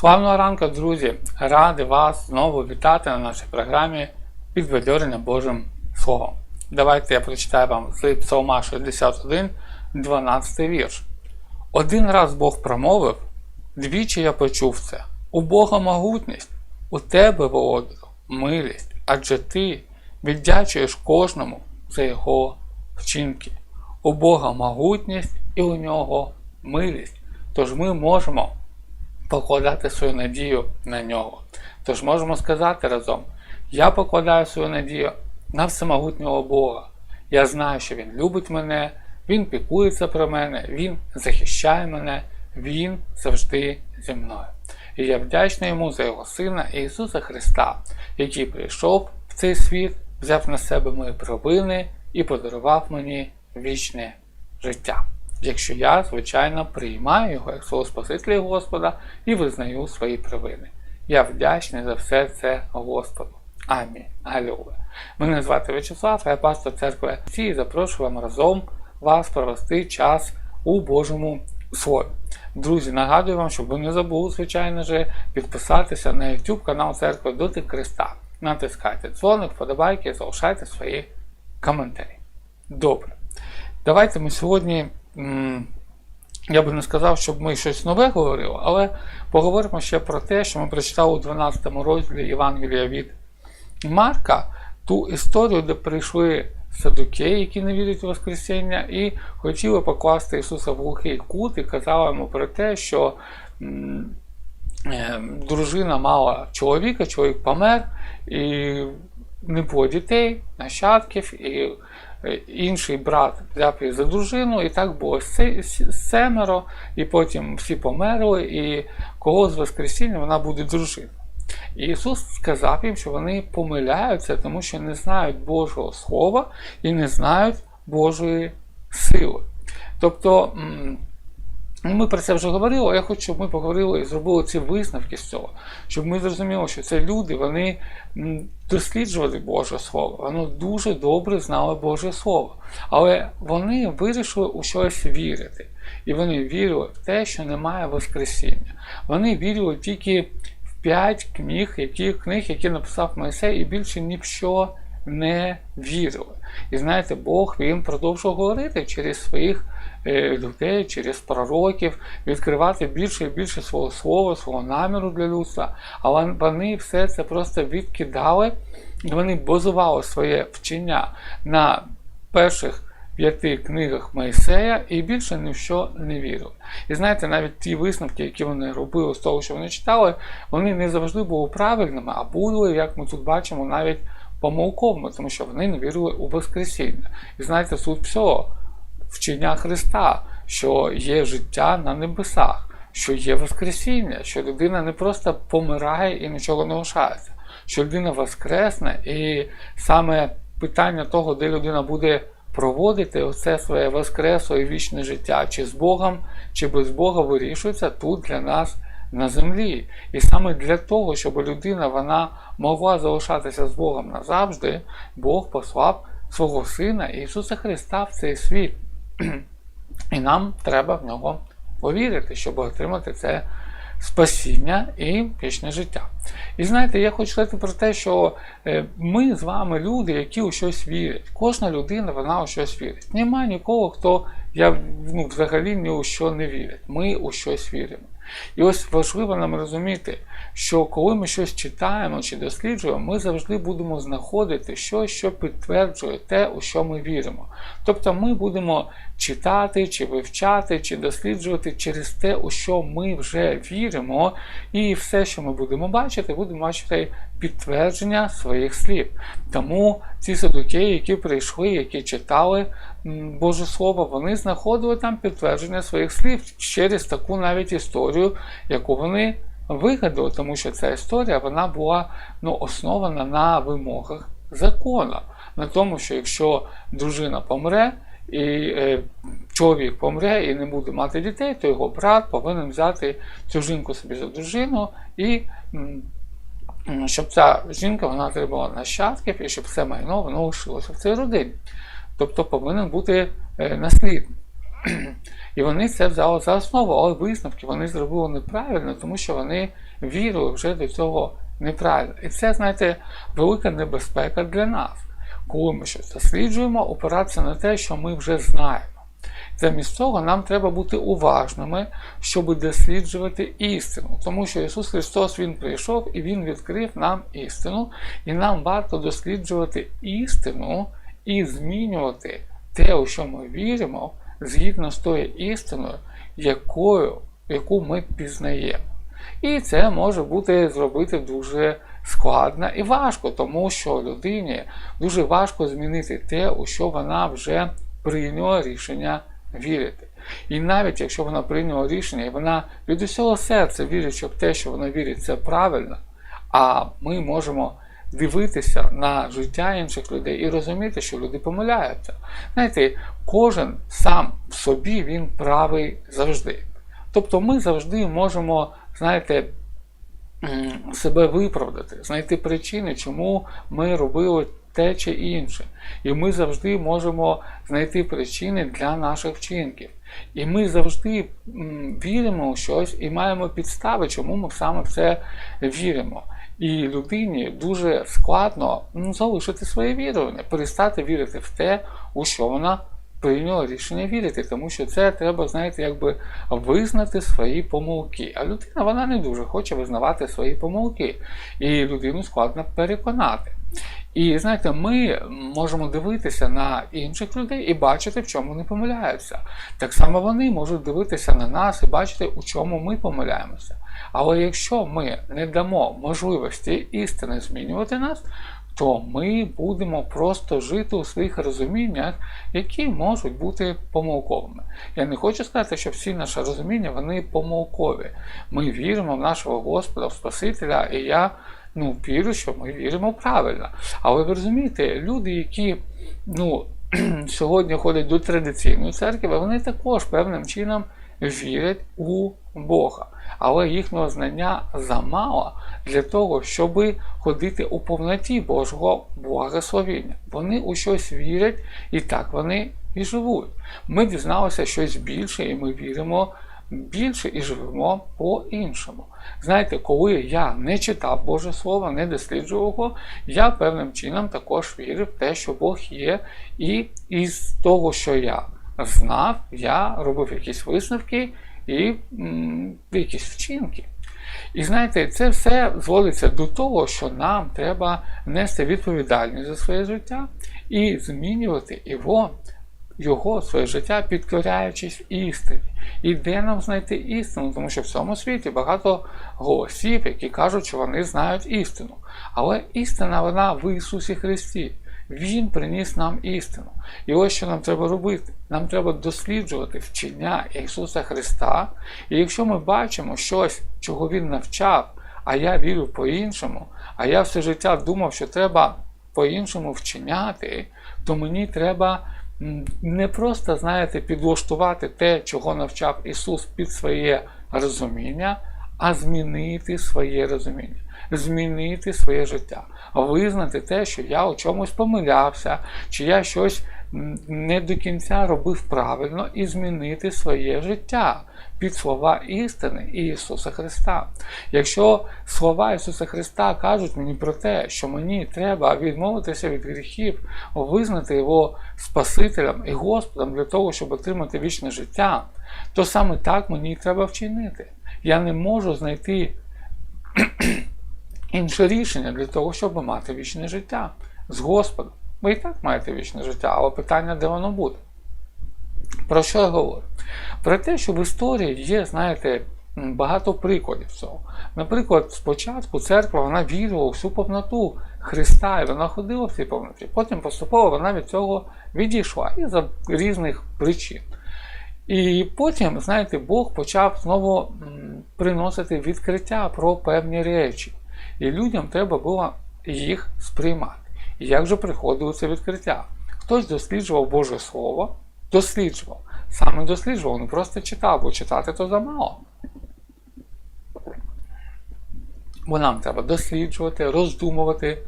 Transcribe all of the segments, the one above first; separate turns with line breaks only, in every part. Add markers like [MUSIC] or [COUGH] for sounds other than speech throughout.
Славного ранку, друзі! Радий вас знову вітати на нашій програмі Підбадьорення Божим Словом. Давайте я прочитаю вам з Псалма 61, 12 вірш. Один раз Бог промовив, двічі я почув це. У Бога могутність, у тебе, володарю, милість, адже ти віддячуєш кожному за його вчинки. У Бога могутність і у нього милість. Тож ми можемо покладати свою надію на нього. Тож можемо сказати разом: я покладаю свою надію на всемогутнього Бога. Я знаю, що Він любить мене, Він піклується про мене, Він захищає мене, Він завжди зі мною. І я вдячний йому за його Сина Ісуса Христа, який прийшов в цей світ, взяв на себе мої провини і подарував мені вічне життя. Якщо я, звичайно, приймаю його як свого Спасителя і Господа і визнаю свої провини. Я вдячний за все це Господу. Амінь. Аллилуйя. Мене звати В'ячеслав, я пастор церкви і запрошую вам разом вас провести час у Божому Слові. Друзі, нагадую вам, щоб ви не забули, звичайно ж, підписатися на YouTube канал Церкви Дотик Христа. Натискайте дзвоник, вподобайки, залишайте свої коментарі. Добре. Давайте ми сьогодні. Я би не сказав, щоб ми щось нове говорили, але поговоримо ще про те, що ми прочитали у 12 розділі Євангелія від Марка, ту історію, де прийшли садукеї, які не вірять у Воскресіння, і хотіли покласти Ісуса в глухий кут і казали йому про те, що е, дружина мала чоловіка, чоловік помер, і не було дітей, нащадків. і інший брат взяв за дружину, і так було семеро, і потім всі померли, і кого з Воскресіння вона буде дружина. І Ісус сказав їм, що вони помиляються, тому що не знають Божого Слова і не знають Божої сили. Тобто, ми про це вже говорили, я хочу, щоб ми поговорили і зробили ці висновки з цього, щоб ми зрозуміли, що це люди, вони досліджували Боже Слово, вони дуже добре знали Боже Слово. Але вони вирішили у щось вірити. І вони вірили в те, що немає Воскресіння. Вони вірили тільки в п'ять книг, які, книг, які написав Мойсей, і більше ні в що не вірили. І знаєте, Бог він продовжував говорити через своїх. Е, людей через пророків, відкривати більше і більше свого слова, свого наміру для людства. Але вони все це просто відкидали, вони базували своє вчення на перших. П'яти книгах Моїсея і більше ні в що не вірили. І знаєте, навіть ті висновки, які вони робили з того, що вони читали, вони не завжди були правильними, а були, як ми тут бачимо, навіть помилковими, тому що вони не вірили у Воскресіння. І знаєте, суть всього вчення Христа, що є життя на небесах, що є Воскресіння, що людина не просто помирає і нічого не лишається, що людина воскресне, і саме питання того, де людина буде проводити оце своє воскресле і вічне життя, чи з Богом, чи без Бога вирішується тут для нас. На землі. І саме для того, щоб людина вона могла залишатися з Богом назавжди, Бог послав свого Сина Ісуса Христа в цей світ. І нам треба в нього повірити, щоб отримати це спасіння і вічне життя. І знаєте, я хочу сказати про те, що е, ми з вами люди, які у щось вірять. Кожна людина вона у щось вірить. Нема нікого, хто я ну, взагалі ні у що не вірить. Ми у щось віримо. І ось важливо нам розуміти, що коли ми щось читаємо чи досліджуємо, ми завжди будемо знаходити щось, що підтверджує те, у що ми віримо. Тобто ми будемо читати, чи вивчати, чи досліджувати через те, у що ми вже віримо, і все, що ми будемо бачити, будемо бачити підтвердження своїх слів. Тому ці садукеї, які прийшли, які читали Боже Слово, вони знаходили там підтвердження своїх слів через таку навіть історію, яку вони вигадали, тому що ця історія вона була ну, основана на вимогах закону. На тому, що якщо дружина помре, і е, чоловік помре і не буде мати дітей, то його брат повинен взяти цю жінку собі за дружину і щоб ця жінка вона отримала нащадків і щоб все майно воно лишилося в цій родині. Тобто повинен бути е, наслідник. [CLEARS THROAT] І вони це взяли за основу, але висновки вони зробили неправильно, тому що вони вірили вже до цього неправильно. І це, знаєте, велика небезпека для нас. Коли ми щось досліджуємо, опиратися на те, що ми вже знаємо. Замість цього нам треба бути уважними, щоб досліджувати істину. Тому що Ісус Христос Він прийшов і Він відкрив нам істину, і нам варто досліджувати істину і змінювати те, у що ми віримо, згідно з тою істиною, якою, яку ми пізнаємо. І це може бути зробити дуже складно і важко, тому що людині дуже важко змінити те, у що вона вже прийняла рішення вірити. І навіть якщо вона прийняла рішення, і вона від усього серця вірить, що те, що вона вірить, це правильно, а ми можемо дивитися на життя інших людей і розуміти, що люди помиляються. Знаєте, кожен сам в собі він правий завжди. Тобто ми завжди можемо, знаєте, себе виправдати, знайти причини, чому ми робили те чи інше. І ми завжди можемо знайти причини для наших вчинків. І ми завжди віримо у щось і маємо підстави, чому ми саме в це віримо. І людині дуже складно ну, залишити своє вірування, перестати вірити в те, у що вона прийняла рішення вірити, тому що це треба, знаєте, якби визнати свої помилки. А людина вона не дуже хоче визнавати свої помилки, і людину складно переконати. І знаєте, ми можемо дивитися на інших людей і бачити, в чому вони помиляються. Так само вони можуть дивитися на нас і бачити, у чому ми помиляємося. Але якщо ми не дамо можливості істини змінювати нас, то ми будемо просто жити у своїх розуміннях, які можуть бути помилковими. Я не хочу сказати, що всі наші розуміння вони помилкові. Ми віримо в нашого Господа, в Спасителя, і я ну, вірю, що ми віримо правильно. Але ви розумієте, люди, які ну, [CLEARS THROAT] сьогодні ходять до традиційної церкви, вони також певним чином вірять у Бога. Але їхнього знання замало для того, щоб ходити у повноті Божого благословення. Вони у щось вірять, і так вони і живуть. Ми дізналися щось більше, і ми віримо більше і живемо по-іншому. Знаєте, коли я не читав Боже Слово, не досліджував його, я певним чином також вірив в те, що Бог є, і із того, що я знав, я робив якісь висновки і якісь вчинки. І знаєте, це все зводиться до того, що нам треба нести відповідальність за своє життя і змінювати його, його своє життя, підкоряючись істині. І де нам знайти істину? Тому що в цьому світі багато голосів, які кажуть, що вони знають істину. Але істина вона в Ісусі Христі. Він приніс нам істину. І ось що нам треба робити. Нам треба досліджувати вчення Ісуса Христа. І якщо ми бачимо щось, чого Він навчав, а я вірю по-іншому, а я все життя думав, що треба по-іншому вчиняти, то мені треба не просто, знаєте, підлаштувати те, чого навчав Ісус під своє розуміння, а змінити своє розуміння, змінити своє життя, визнати те, що я у чомусь помилявся, чи я щось не до кінця робив правильно, і змінити своє життя під слова істини Ісуса Христа. Якщо слова Ісуса Христа кажуть мені про те, що мені треба відмовитися від гріхів, визнати Його Спасителем і Господом для того, щоб отримати вічне життя, то саме так мені треба вчинити. Я не можу знайти інше рішення для того, щоб мати вічне життя з Господом. Ви і так маєте вічне життя, але питання, де воно буде. Про що я говорю? Про те, що в історії є, знаєте, багато прикладів цього. Наприклад, спочатку церква вона вірила у всю повноту Христа, і вона ходила в цій повноті. Потім поступово вона від цього відійшла і за різних причин. І потім, знаєте, Бог почав знову приносити відкриття про певні речі. І людям треба було їх сприймати. І як же приходило це відкриття? Хтось досліджував Боже Слово, досліджував. Саме досліджував, не просто читав, бо читати то замало. Бо нам треба досліджувати, роздумувати,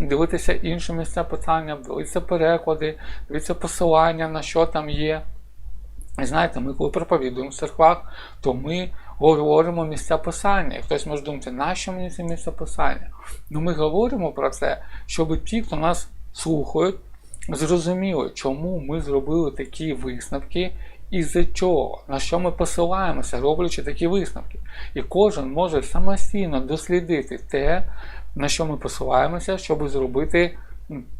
дивитися інші місця питання, дивитися переклади, дивитися посилання, на що там є. І знаєте, ми коли проповідуємо в церквах, то ми говоримо місця писання. І хтось може думати, нащо мені це місця писання? Ну ми говоримо про це, щоб ті, хто нас слухають, зрозуміли, чому ми зробили такі висновки і за чого, на що ми посилаємося, роблячи такі висновки. І кожен може самостійно дослідити те, на що ми посилаємося, щоб зробити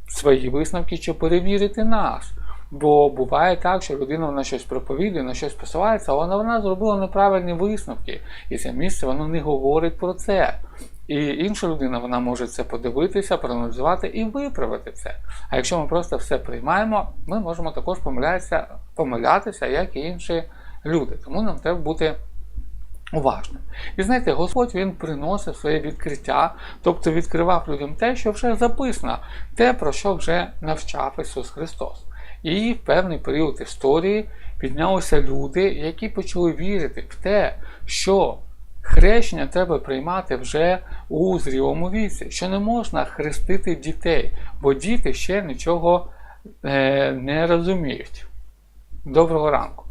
свої висновки чи перевірити нас. Бо буває так, що людина на щось проповідує, на щось посилається, але вона зробила неправильні висновки. І це місце воно не говорить про це. І інша людина вона може це подивитися, проаналізувати і виправити це. А якщо ми просто все приймаємо, ми можемо також помилятися, помилятися, як і інші люди. Тому нам треба бути уважним. І знаєте, Господь Він приносив своє відкриття, тобто відкривав людям те, що вже записано, те, про що вже навчав Ісус Христос. І в певний період історії піднялися люди, які почали вірити в те, що хрещення треба приймати вже у зрілому віці, що не можна хрестити дітей, бо діти ще нічого е, не розуміють. Доброго ранку.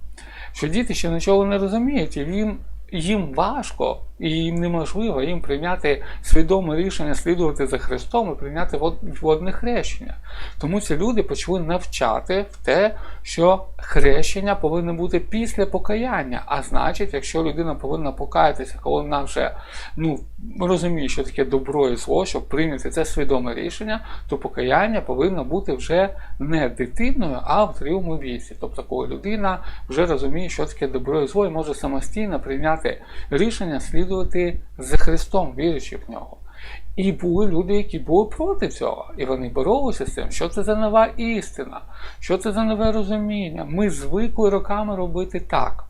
Що діти ще нічого не розуміють, і їм, їм важко і неможливо їм прийняти свідоме рішення слідувати за Христом і прийняти вод- водне хрещення. Тому ці люди почали навчати в те, що хрещення повинно бути після покаяння. А значить, якщо людина повинна покаятися, коли вона вже ну, розуміє, що таке добро і зло, щоб прийняти це свідоме рішення, то покаяння повинно бути вже не дитиною, а в зрілому віці. Тобто, коли людина вже розуміє, що таке добро і зло, і може самостійно прийняти рішення слідувати за Христом, вірячи в нього. І були люди, які були проти цього, і вони боролися з цим, що це за нова істина, що це за нове розуміння. Ми звикли роками робити так.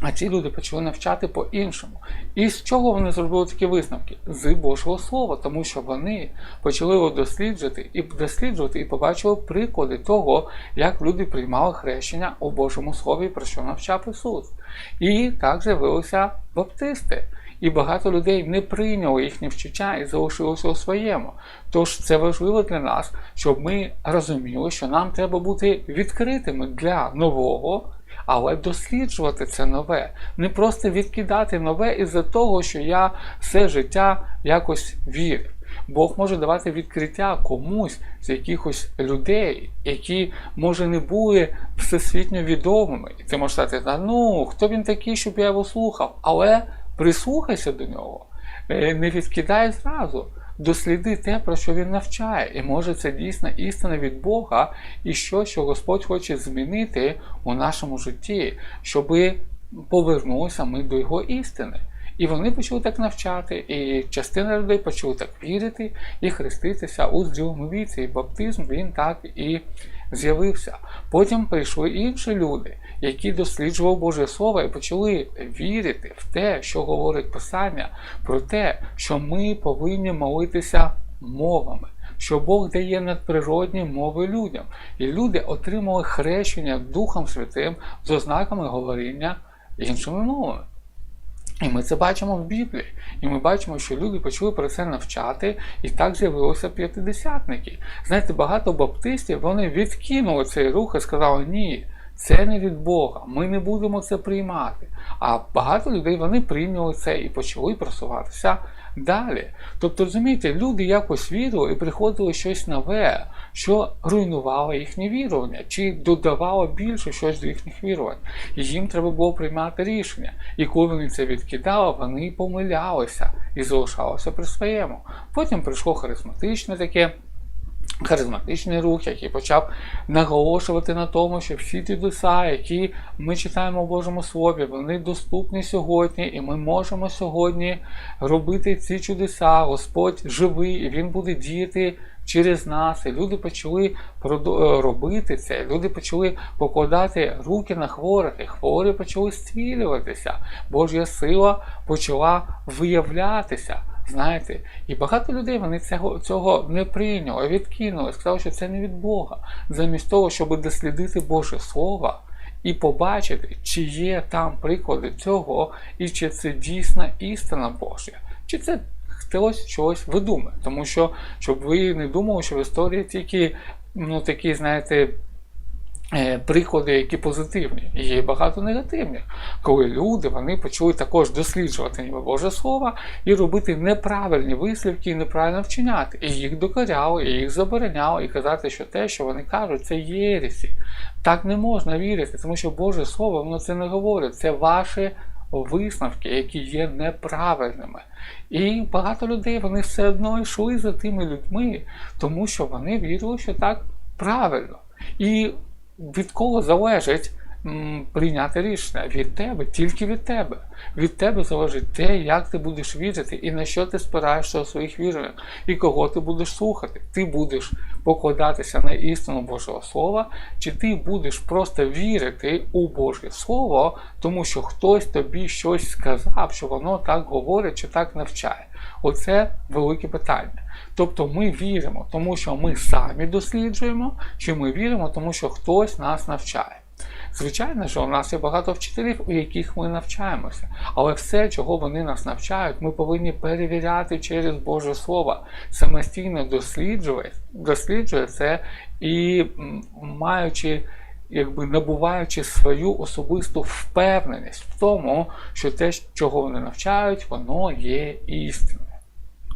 А ці люди почали навчати по-іншому. І з чого вони зробили такі висновки? З Божого Слова, тому що вони почали його досліджувати і досліджувати і побачили приклади того, як люди приймали хрещення у Божому Слові, про що навчав Ісус. І так з'явилися баптисти. І багато людей не прийняло їхнє вчення і залишилося у своєму. Тож це важливо для нас, щоб ми розуміли, що нам треба бути відкритими для нового, але досліджувати це нове, не просто відкидати нове із-за того, що я все життя якось вірив. Бог може давати відкриття комусь з якихось людей, які, може, не були всесвітньо відомими. І ти можеш «Та ну, хто він такий, щоб я його слухав? Але прислухайся до нього, Е, не відкидай зразу. Досліди те, про що він навчає, і може це дійсно істина від Бога, і що, що Господь хоче змінити у нашому житті, щоби повернулися ми до його істини. І вони почали так навчати, і частина людей почали так вірити і хреститися у зрілому віці. І баптизм він так і з'явився. Потім прийшли інші люди, які досліджували Боже Слово і почали вірити в те, що говорить Писання, про те, що ми повинні молитися мовами. Що Бог дає надприродні мови людям, і люди отримали хрещення Духом Святим з ознаками говоріння іншими мовами. І ми це бачимо в Біблії. І ми бачимо, що люди почали про це навчати, і так з'явилися п'ятидесятники. Знаєте, багато баптистів вони відкинули цей рух і сказали, ні, це не від Бога, ми не будемо це приймати. А багато людей вони прийняли це і почали просуватися далі. Тобто, розумієте, люди якось вірили і приходило щось нове, що руйнувало їхнє вірування, чи додавало більше щось до їхніх вірувань. І їм треба було приймати рішення. І коли вони це відкидали, вони помилялися і залишалися при своєму. Потім прийшло харизматичне таке. Харизматичний рух, який почав наголошувати на тому, що всі ті чудеса, які ми читаємо в Божому Слові, вони доступні сьогодні, і ми можемо сьогодні робити ці чудеса. Господь живий, і Він буде діяти через нас. І люди почали е, робити це. Люди почали покладати руки на хворих, і хворі почали зцілюватися. Божа сила почала виявлятися. Знаєте, і багато людей вони цього, цього не прийняли, відкинули, сказали, що це не від Бога. Замість того, щоб дослідити Боже Слово і побачити, чи є там приклади цього, і чи це дійсна істина Божа, чи це хтось щось видумає. Тому що, щоб ви не думали, що в історії тільки ну, такі, знаєте, приклади, які позитивні, і є багато негативних, коли люди вони почали також досліджувати ніби Боже Слово і робити неправильні вислівки і неправильно вчиняти. І їх докоряли, і їх забороняли, і казати, що те, що вони кажуть, це єресі. Так не можна вірити, тому що Боже Слово воно це не говорить. Це ваші висновки, які є неправильними. І багато людей вони все одно йшли за тими людьми, тому що вони вірили, що так правильно. І від кого залежить прийняти рішення? Від тебе, тільки від тебе. Від тебе залежить те, як ти будеш вірити і на що ти спираєшся у своїх віруваннях, і кого ти будеш слухати. Ти будеш покладатися на істину Божого Слова, чи ти будеш просто вірити у Боже Слово, тому що хтось тобі щось сказав, що воно так говорить чи так навчає. Оце велике питання. Тобто ми віримо, тому що ми самі досліджуємо, чи ми віримо, тому що хтось нас навчає. Звичайно, що у нас є багато вчителів, у яких ми навчаємося, але все, чого вони нас навчають, ми повинні перевіряти через Боже Слово, самостійно досліджувати, досліджує це і маючи, якби набуваючи свою особисту впевненість в тому, що те, чого вони навчають, воно є істиною.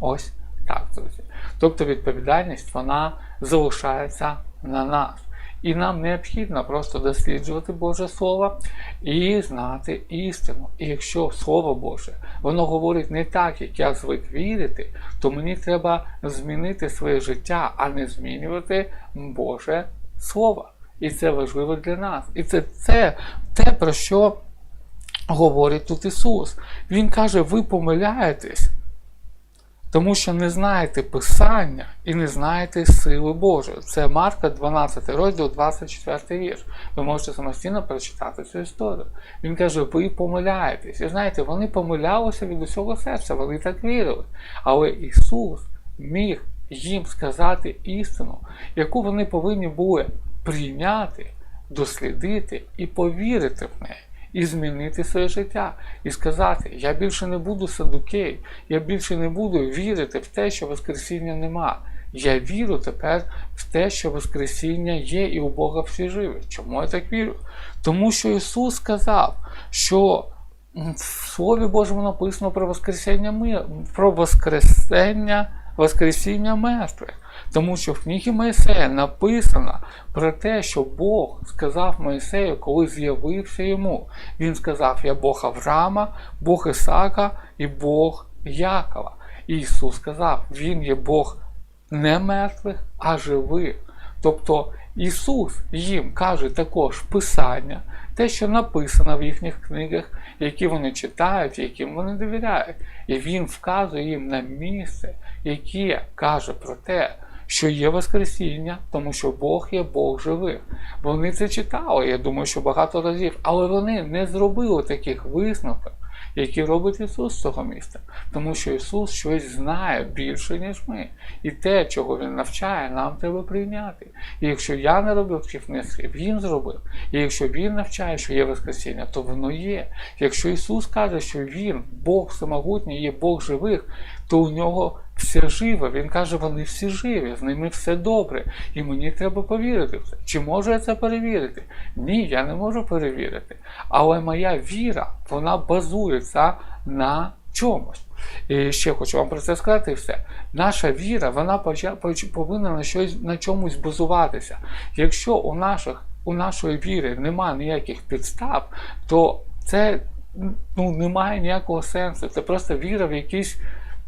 Ось так, друзі. Тобто відповідальність вона залишається на нас. І нам необхідно просто досліджувати Боже Слово і знати істину. І якщо Слово Боже, воно говорить не так, як я звик вірити, то мені треба змінити своє життя, а не змінювати Боже Слово. І це важливо для нас. І це, це те, про що говорить тут Ісус. Він каже: ви помиляєтесь. Тому що не знаєте Писання і не знаєте сили Божої. Це Марка 12 розділ, 24 вірш. Ви можете самостійно прочитати цю історію. Він каже, ви помиляєтесь. І знаєте, вони помилялися від усього серця, вони так вірили. Але Ісус міг їм сказати істину, яку вони повинні були прийняти, дослідити і повірити в неї і змінити своє життя, і сказати: Я більше не буду садукей, я більше не буду вірити в те, що Воскресіння нема. Я вірю тепер в те, що Воскресіння є і у Бога всі живі. Чому я так вірю? Тому що Ісус сказав, що в Слові Божому написано про Воскресіння про Воскресення, Воскресіння мертвих. Тому що в книгі Моїсея написано про те, що Бог сказав Моїсею, коли з'явився йому. Він сказав: Я Бог Авраама, Бог Ісака і Бог Якова. І Ісус сказав, Він є Бог не мертвих, а живих. Тобто Ісус їм каже також Писання, те, що написано в їхніх книгах, які вони читають, яким вони довіряють. І Він вказує їм на місце, яке каже про те, що є Воскресіння, тому що Бог є Бог живих. Вони це читали, я думаю, що багато разів, але вони не зробили таких висновків, які робить Ісус з цього міста. Тому що Ісус щось знає більше, ніж ми. І те, чого Він навчає, нам треба прийняти. І якщо я не робив цих внесків, Він зробив. І якщо Він навчає, що є Воскресіння, то воно є. Якщо Ісус каже, що Він, Бог всемогутній, є Бог живих, то у нього все живе. Він каже, вони всі живі, з ними все добре. І мені треба повірити в це. Чи можу я це перевірити? Ні, я не можу перевірити. Але моя віра, вона базується на чомусь. І ще хочу вам про це сказати все. Наша віра, вона повинна на щось на чомусь базуватися. Якщо у наших у нашої віри немає ніяких підстав, то це ну, немає ніякого сенсу. Це просто віра в якісь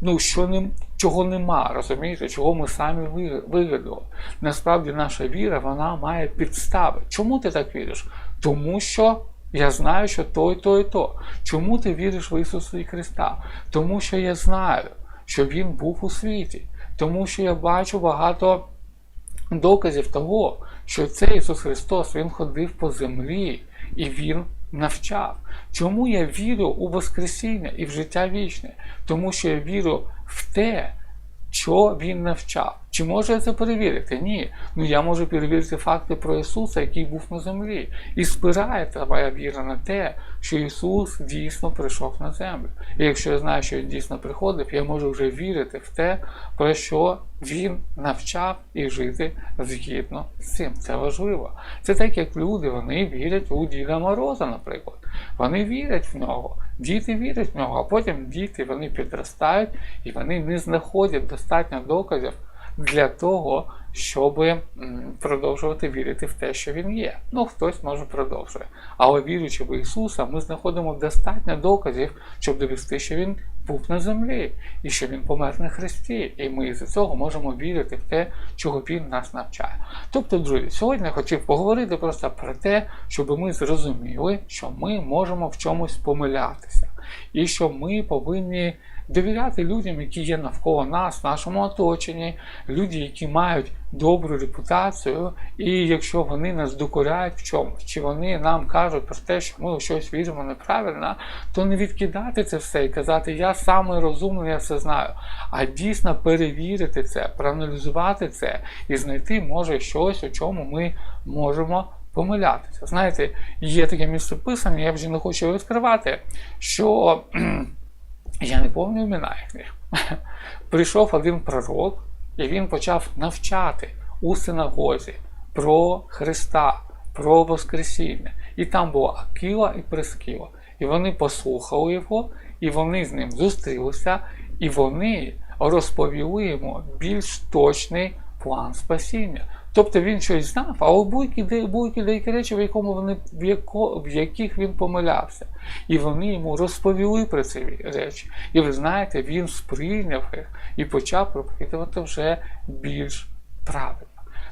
ну, що не, чого нема, розумієте, чого ми самі ви- вигадали. Насправді наша віра вона має підстави. Чому ти так віриш? Тому що я знаю, що то і то і то. Чому ти віриш в Ісуса і Христа? Тому що я знаю, що Він був у світі, тому що я бачу багато доказів того, що цей Ісус Христос Він ходив по землі і Він навчав. Чому я вірю у Воскресіння і в життя вічне? Тому що я вірю в те, що він навчав. Чи можу я це перевірити? Ні. Ну я можу перевірити факти про Ісуса, який був на землі. І спирається моя віра на те, що Ісус дійсно прийшов на землю. І якщо я знаю, що Він дійсно приходив, я можу вже вірити в те, про що Він навчав і жити згідно з цим. Це важливо. Це так, як люди вони вірять у Діда Мороза, наприклад. Вони вірять в нього. Діти вірять в нього, а потім діти вони підростають і вони не знаходять достатньо доказів для того, щоб продовжувати вірити в те, що він є. Ну, хтось може продовжує. Але віруючи в Ісуса, ми знаходимо достатньо доказів, щоб довести, що Він був на землі і що Він помер на Христі. І ми з цього можемо вірити в те, чого Він нас навчає. Тобто, друзі, сьогодні я хотів поговорити просто про те, щоб ми зрозуміли, що ми можемо в чомусь помилятися, і що ми повинні довіряти людям, які є навколо нас, в нашому оточенні, люди, які мають добру репутацію, і якщо вони нас докоряють в чомусь, чи вони нам кажуть про те, що ми щось віримо неправильно, то не відкидати це все і казати, я самий розумний, я все знаю, а дійсно перевірити це, проаналізувати це і знайти може щось, у чому ми можемо. Помилятися. Знаєте, є таке місце писання, я вже не хочу відкривати, що [CLEARS THROAT] я не пам'ятаю імена їхніх. [LAUGHS] Прийшов один пророк, і він почав навчати у синагозі про Христа, про Воскресіння. І там була Акіла і Прескіла. І вони послухали його, і вони з ним зустрілися, і вони розповіли йому більш точний план спасіння. Тобто він щось знав, а були будь-які деякі речі, в якому вони в, яко, в яких він помилявся. І вони йому розповіли про ці речі. І ви знаєте, він сприйняв їх і почав проповідувати вже більш правильно.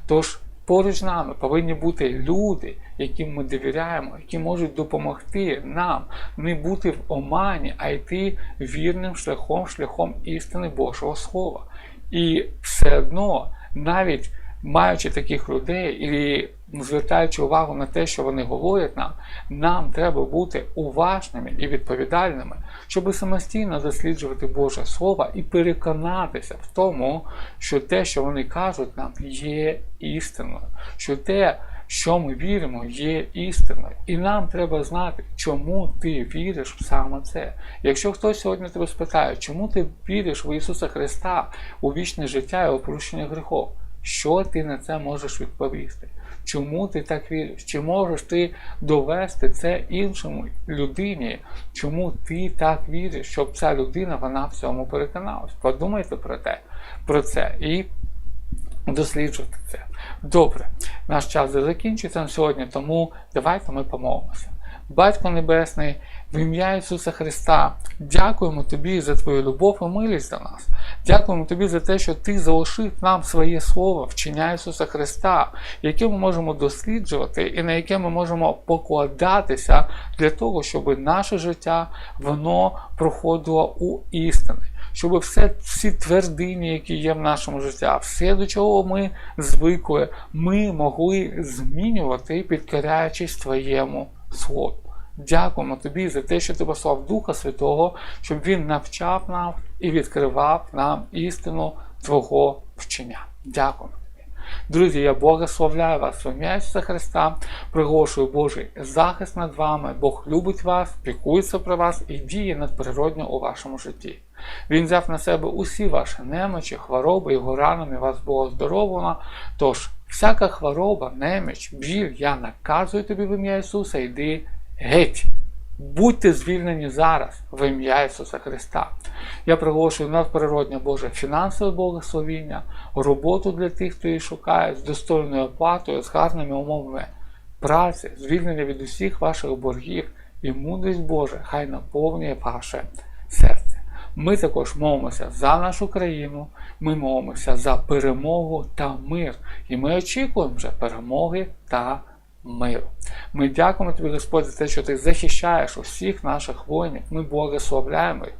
Тож поруч з нами повинні бути люди, яким ми довіряємо, які можуть допомогти нам не бути в омані, а йти вірним шляхом, шляхом істини Божого Слова. І все одно навіть маючи таких людей і звертаючи увагу на те, що вони говорять нам, нам треба бути уважними і відповідальними, щоб самостійно досліджувати Боже Слово і переконатися в тому, що те, що вони кажуть нам, є істиною, що те, що ми віримо, є істиною. І нам треба знати, чому ти віриш в саме це. Якщо хтось сьогодні тебе спитає, чому ти віриш в Ісуса Христа у вічне життя і опорушення гріхов, що ти на це можеш відповісти? Чому ти так віриш? Чи можеш ти довести це іншому людині? Чому ти так віриш, щоб ця людина вона в цьому переконалась? Подумайте про те, про це і досліджуйте це. Добре, наш час закінчується на сьогодні, тому давайте ми помолимося. Батько Небесний, в ім'я Ісуса Христа, дякуємо Тобі за Твою любов і милість до нас. Дякуємо Тобі за те, що Ти залишив нам своє Слово, вчення Ісуса Христа, яке ми можемо досліджувати і на яке ми можемо покладатися для того, щоб наше життя воно проходило у істини. Щоб все, всі твердині, які є в нашому житті, все, до чого ми звикли, ми могли змінювати, підкоряючись Твоєму Слову. Дякуємо тобі за те, що ти послав Духа Святого, щоб Він навчав нам і відкривав нам істину Твого вчення. Дякуємо тобі. Друзі, я благословляю вас ім'я Ісуса Христа, приголошую Божий захист над вами, Бог любить вас, пікується про вас і діє надприродньо у вашому житті. Він взяв на себе усі ваші немочі, хвороби, його ранами вас було здоровлено. Тож, всяка хвороба, неміч, біль, я наказую тобі в ім'я Ісуса, йди геть. Будьте звільнені зараз в ім'я Ісуса Христа. Я приголошую надприродне Боже фінансове благословіння, роботу для тих, хто її шукає, з достойною оплатою, з гарними умовами праці, звільнення від усіх ваших боргів і мудрість Божа, хай наповнює ваше серце. Ми також молимося за нашу країну, ми молимося за перемогу та мир. І ми очікуємо вже перемоги та мир миру. Ми дякуємо тобі, Господь, за те, що ти захищаєш усіх наших воїнів. Ми благословляємо їх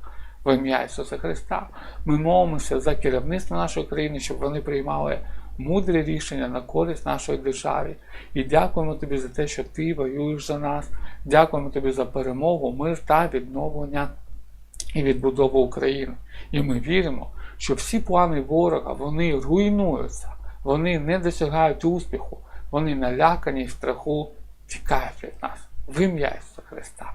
в ім'я Ісуса Христа. Ми молимося за керівництво нашої країни, щоб вони приймали мудрі рішення на користь нашої державі. І дякуємо тобі за те, що ти воюєш за нас. Дякуємо тобі за перемогу, мир та відновлення і відбудову України. І ми віримо, що всі плани ворога вони руйнуються, вони не досягають успіху, вони налякані в страху тікають від нас. В ім'я Ісуса Христа.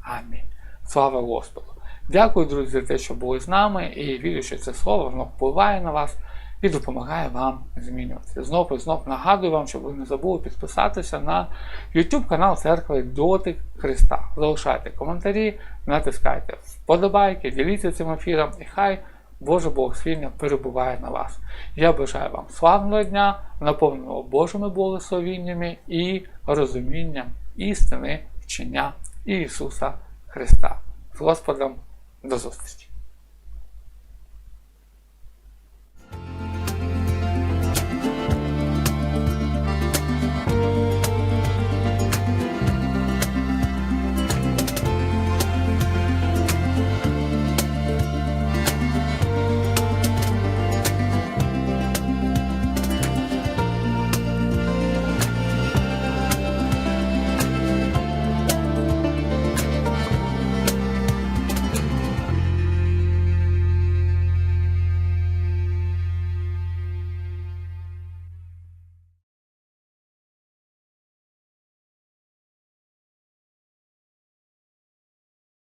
Амінь. Слава Господу! Дякую, друзі, за те, що були з нами, і вірю, що це слово воно впливає на вас і допомагає вам змінюватися. Знов і знов нагадую вам, щоб ви не забули підписатися на YouTube канал Церкви Дотик Христа. Залишайте коментарі, натискайте вподобайки, діліться цим ефіром, і хай Боже Благословіння перебуває на вас. Я бажаю вам славного дня, наповненого Божими благословіннями і розумінням істини вчення Ісуса Христа. З Господом до зустрічі!